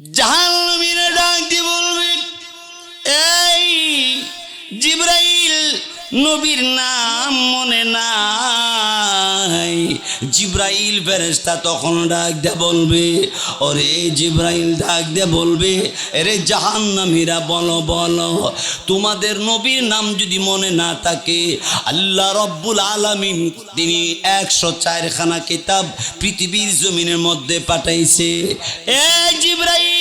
জাহান্নামীরা ডাক দিয়ে বলবেন এই জিব্রাইল নবীর নাম মনে জিব্রাইল ফেরেস্তা তখন ডাক দে বলবে, ওরে জিব্রাইল, ডাক দে বলবে, এরে জাহান্নামীরা, বলো বলো, তোমাদের নবীর নাম যদি মনে না থাকে, আল্লাহ রব্বুল আলমিন তিনি একশো চারখানা কিতাব পৃথিবীর জমিনের মধ্যে পাঠাইছে। এ জিব্রাইল!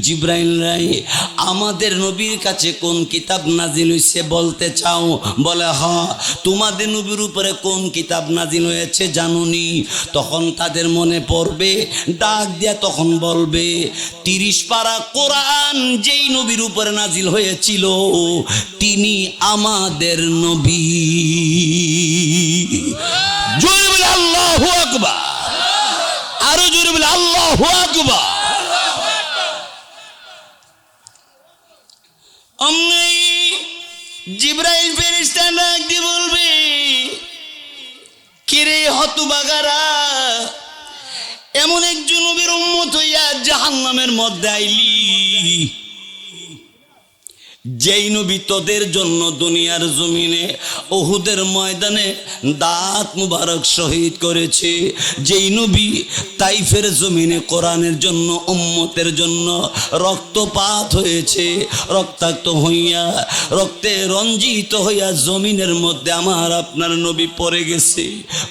জিব্রাইল রাই আমাদের নবীর কাছে কোন কিতাব নাজিল হয়েছে বলতে চাও? বলে, হ, তোমাদের নবীর উপরে কোন কিতাব নাজিল হয়েছে জানুনি? তখন তাদের মনে পড়বে, ডাক দিয়া তখন বলবে, তিরিশ পারা কোরআন যেই নবীর উপরে নাজিল হয়েছিল, তিনি আমাদের নবী। জোরে আল্লাহ আকবার। আরও জোরে বলে, আল্লাহ আকবার। অমনি জিব্রাইল ফেরিস্তা ডাক দিয়ে বলবে, কিরে হতবাগারা, এমন একজন উম্মত হইয়া জাহান্নামের মধ্যে আইলি? যেই নবী তোদের জন্য দুনিয়ার জমিনে ওহুদের ময়দানে দাঁত মুবারক শহীদ করেছে, যেই নবী তাইফের জমিনে কোরআনের জন্য, উম্মতের জন্য রক্তপাত হয়েছে, রক্তাক্ত হইয়া, রক্তে রঞ্জিত হইয়া জমিনের মধ্যে আমার আপনার নবী পড়ে গেছে।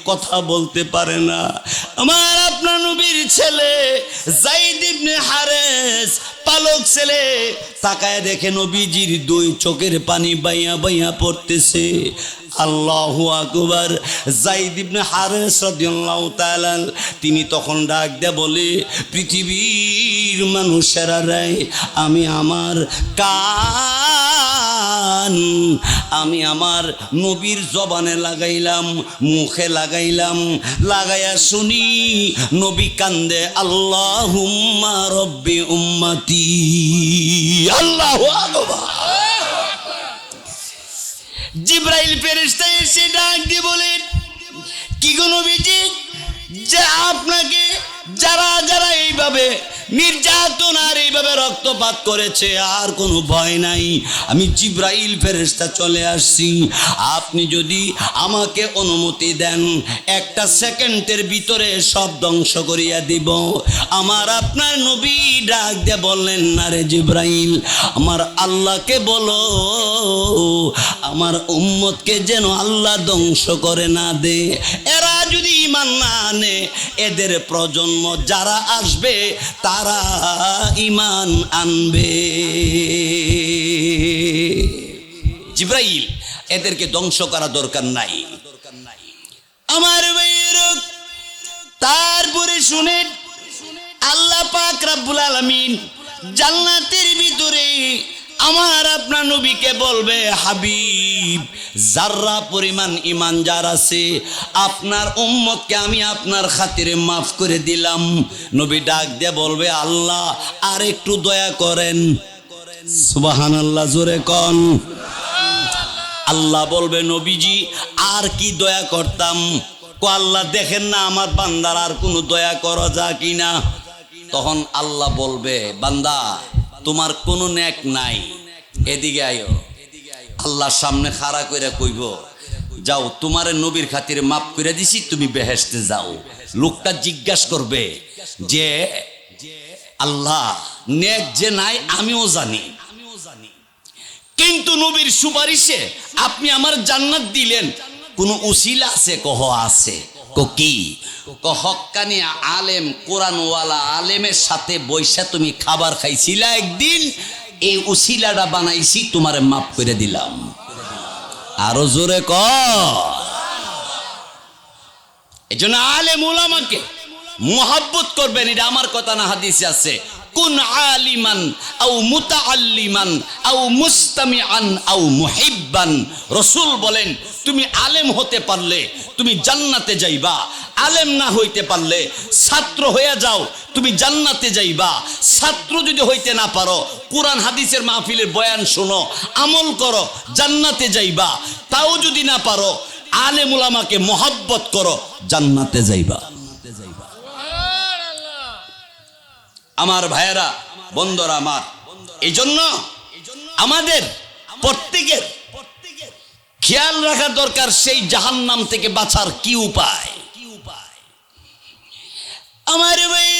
কথা বলতে পারে না। আমার আপনার নবীর ছেলে জাইদ ইবনে হারেস পালক ছেলে। তাকায় দেখে নবীজির দুই চোখের পানি বাইয়া বাইয়া পড়তেছে। আল্লাহু আকবার। জাইদ ইবনে হারেস রাদিয়াল্লাহু তাআলা, তিনি তখন ডাক দে বলে, পৃথিবীর মানুষেরা রায় আমি আমার কান আমি আমার নবীর জবানে লাগাইলাম, মুখে লাগাইলাম লাগাইয়া শুনি, নবী কান্দে, আল্লাহুম্মা রব্বি উম্মতি। আল্লাহু জিব্রাইল ফেরেশতা এসে ডাক দিয়ে বলেন কি গো নবীজি, যে আপনাকে যারা যারা এইভাবে নির্যাতন আর এইভাবে রক্তপাত করেছে, আর কোনো ভয় নাই। আমি জিব্রাইল ফেরেশতা চলে আসছি। আপনি যদি আমাকে অনুমতি দেন, একটা সেকেন্ডের ভিতরে সব ধ্বংস করিয়া দিব। আমার আপনার নবী ডাক দিয়ে বললেন, না রে জিব্রাইল, আমার আল্লাহকে বলো। আমার উম্মতকে যেন আল্লাহ ধ্বংস করে না দে। এরা যদি ইমান না আনে, এদের প্রজন্ম যারা আসবে, তারা ইমান আনবে। জিব্রাইল, এদেরকে ধ্বংস করা দরকার নাই। আমার তারপরে শুনেন, আল্লাহ পাক রাব্বুল আলামিন জান্নাতের ভিতরে আমার আপনার নবীকে বলবে, হাবিব, যার্রা পরিমাণ ইমান যার আছে, আপনার উম্মতকে আমি আপনার খাতিরে মাফ করে দিলাম। নবী ডাক দিয়ে বলবে, আল্লাহ, আর একটু দয়া করেন। সুবাহান আল্লাহ জোরে কন। আল্লাহ বলবে, নবীজি, আর কি দয়া করতাম? কো আল্লাহ, দেখেন না আমার বান্দার আর কোনো দয়া করা যা কিনা? তখন আল্লাহ বলবে, বান্দা তোমার কোনো ন্যাক নাই। এদিকে আয়ো। আল্লাহর সামনে খাড়া করে কইব, যাও, তোমারে নবীর খাতিরে মাফ করে দিছি, তুমি বেহেশতে যাও। লোকটা জিজ্ঞাসা করবে যে, আল্লাহ নেক যে নাই আমিও জানি। কিন্তু নবীর সুপারিশে আপনি আমার জান্নাত দিলেন। কোন উসিলা আছে, কহ আছে? ক হক্কানি আলেম, কোরআনওয়ালা আলেমের সাথে বৈশা তুমি খাবার খাইছিলা একদিন, এই উসিলাটা বানাইছি, তোমারে মাফ করে দিলাম। আরও জোরে ক। এই জন্য আলেম মোহাব্বত করবেন, এটা আমার কথা না আছে। কুন আলিমান আও মুতাআল্লিমান আও মুস্তামিআন আও মুহিব্বান। রসূল বলেন তুমি আলেম হতে পারলে তুমি জান্নাতে যাইবা। আলেম না হইতে পারলে ছাত্র হয়ে যাও, তুমি জান্নাতে যাইবা। ছাত্র যদি হইতে না পারো, কোরআন, হাদিসের মাহফিলের বয়ান শোনো, আমল করো, জান্নাতে যাইবা। তাও যদি না পারো আলেম উলামাকে মহাব্বত করো, জান্নাতে যাইবা। আমার ভাইয়েরা, বন্ধরা আমার এই জন্য আমাদের প্রত্যেকের খেয়াল রাখা দরকার সেই জাহান্নাম থেকে বাঁচার কি উপায়? কি উপায়? আমার ভাইয়েরা